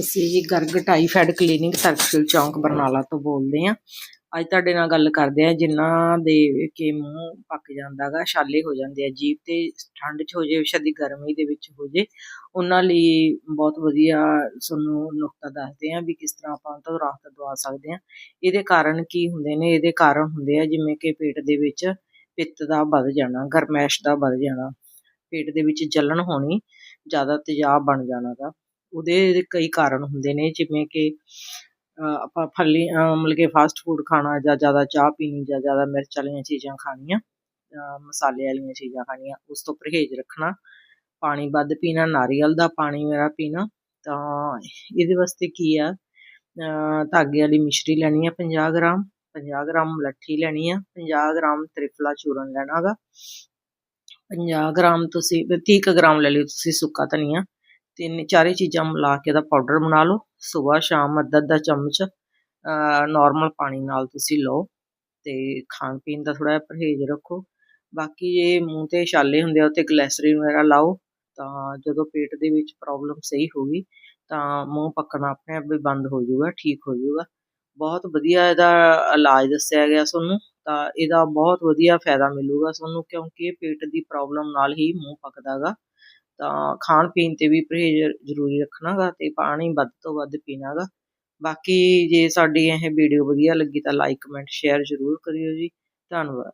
ਅਸੀਂ ਜੀ Garg typhoid clinic circle ਚੌਂਕ ਬਰਨਾਲਾ ਤੋਂ ਬੋਲਦੇ ਹਾਂ। ਅੱਜ ਤੁਹਾਡੇ ਨਾਲ ਗੱਲ ਕਰਦੇ ਹਾਂ, ਜਿਨ੍ਹਾਂ ਦੇ ਕਿ ਮੂੰਹ ਪੱਕ ਜਾਂਦਾ ਗਾ ਛਾਲੇ ਹੋ ਜਾਂਦੇ ਆ, ਜੀਭ ਤੇ ਠੰਡ 'ਚ ਹੋ ਜੇ ਸ਼ਦੀ ਗਰਮੀ ਦੇ ਵਿੱਚ ਹੋ ਜੇ। ਉਹਨਾਂ ਲਈ ਬਹੁਤ ਵਧੀਆ ਤੁਹਾਨੂੰ ਨੁਕਤਾ ਦੱਸਦੇ ਹਾਂ ਵੀ ਕਿਸ ਤਰ੍ਹਾਂ ਆਪਾਂ ਉਹ ਤੋਂ ਰਾਹਤ ਦਵਾ ਸਕਦੇ ਹਾਂ। ਇਹਦੇ ਕਾਰਨ ਕੀ ਹੁੰਦੇ ਨੇ? ਇਹਦੇ ਕਾਰਨ ਹੁੰਦੇ ਆ ਜਿਵੇਂ ਕਿ ਪੇਟ ਦੇ ਵਿੱਚ ਪਿੱਤ ਦਾ ਵੱਧ ਜਾਣਾ, ਗਰਮੈਸ਼ ਦਾ ਵੱਧ ਜਾਣਾ, ਪੇਟ ਦੇ ਵਿੱਚ ਜਲਣ ਹੋਣੀ, ਜ਼ਿਆਦਾ ਤੇਜ਼ਾਬ ਬਣ ਜਾਣਾ ਗਾ ਉਹਦੇ ਕਈ ਕਾਰਨ ਹੁੰਦੇ ਨੇ, ਜਿਵੇਂ ਕਿ ਆਪਾਂ ਫਲੀ ਮਤਲਬ ਕਿ ਫਾਸਟ ਫੂਡ ਖਾਣਾ ਜਾਂ ਜ਼ਿਆਦਾ ਚਾਹ ਪੀਣੀ ਜਾਂ ਜ਼ਿਆਦਾ ਮਿਰਚ ਵਾਲੀਆਂ ਚੀਜ਼ਾਂ ਖਾਣੀਆਂ ਮਸਾਲੇ ਵਾਲੀਆਂ ਚੀਜ਼ਾਂ ਖਾਣੀਆਂ, ਉਸ ਤੋਂ ਪਰਹੇਜ਼ ਰੱਖਣਾ, ਪਾਣੀ ਵੱਧ ਪੀਣਾ, ਨਾਰੀਅਲ ਦਾ ਪਾਣੀ ਮੇਰਾ ਪੀਣਾ, ਤਾਂ ਇਹਦੇ ਵਾਸਤੇ ਕੀ ਆ ਧਾਗੇ ਵਾਲੀ ਮਿਸ਼ਰੀ ਲੈਣੀ ਆ 50 ਗ੍ਰਾਮ 50 ਗ੍ਰਾਮ ਮਲੱਠੀ ਲੈਣੀ ਆ 50 ਗ੍ਰਾਮ ਤ੍ਰਿਫਲਾ ਚੂਰਨ ਲੈਣਾ ਗਾ 50 ਗ੍ਰਾਮ ਤੁਸੀਂ 30 ਕੁ ਗ੍ਰਾਮ ਲੈ ਲਿਓ ਤੁਸੀਂ ਸੁੱਕਾ ਧਨੀਆ ਤਿੰਨ ਚਾਰੇ ਚੀਜ਼ਾਂ ਮਿਲਾ ਕੇ ਦਾ ਪਾਊਡਰ ਬਣਾ ਲਓ। ਸਵੇਰ ਸ਼ਾਮ ਅੱਧਾ ਅੱਧਾ ਚਮਚ ਨਾਰਮਲ ਪਾਣੀ ਨਾਲ ਤੁਸੀਂ ਲਓ ਤੇ ਖਾਣ ਪੀਣ ਦਾ ਥੋੜਾ ਜਿਹਾ ਪਰਹੇਜ਼ ਰੱਖੋ। ਬਾਕੀ ਜੇ ਮੂੰਹ ਤੇ ਛਾਲੇ ਹੁੰਦੇ ਆ, ਉੱਤੇ ਗਲੈਸਰੀਨ ਵਗੈਰਾ ਲਾਓ, ਤਾਂ ਜਦੋਂ ਪੇਟ ਦੇ ਵਿੱਚ ਪ੍ਰੋਬਲਮ ਸਹੀ ਹੋਗੀ ਤਾਂ ਮੂੰਹ ਪੱਕਣਾ ਆਪਣੇ ਆਪ ਵੀ ਬੰਦ ਹੋ ਜਾਊਗਾ, ਠੀਕ ਹੋ ਜਾਊਗਾ। ਬਹੁਤ ਵਧੀਆ ਇਹਦਾ ਇਲਾਜ ਦੱਸਿਆ ਗਿਆ ਤੁਹਾਨੂੰ, ਤਾਂ ਇਹਦਾ ਬਹੁਤ ਵਧੀਆ ਫਾਇਦਾ ਮਿਲੂਗਾ ਤੁਹਾਨੂੰ, ਕਿਉਂਕਿ ਪੇਟ ਦੀ ਪ੍ਰੋਬਲਮ ਨਾਲ ਹੀ ਮੂੰਹ ਪੱਕਦਾ ਗਾ ਤਾਂ ਖਾਣ ਪੀਣ ਤੇ ਵੀ ਪਰਹੇਜ਼ ਜ਼ਰੂਰੀ ਰੱਖਣਾ ਗਾ ਤੇ ਪਾਣੀ ਵੱਧ ਤੋਂ ਵੱਧ ਪੀਣਾ ਗਾ ਬਾਕੀ ਜੇ ਸਾਡੀ ਇਹ ਵੀਡੀਓ ਵਧੀਆ ਲੱਗੀ ਤਾਂ ਲਾਈਕ ਕਮੈਂਟ ਸ਼ੇਅਰ ਜ਼ਰੂਰ ਕਰਿਓ ਜੀ। ਧੰਨਵਾਦ।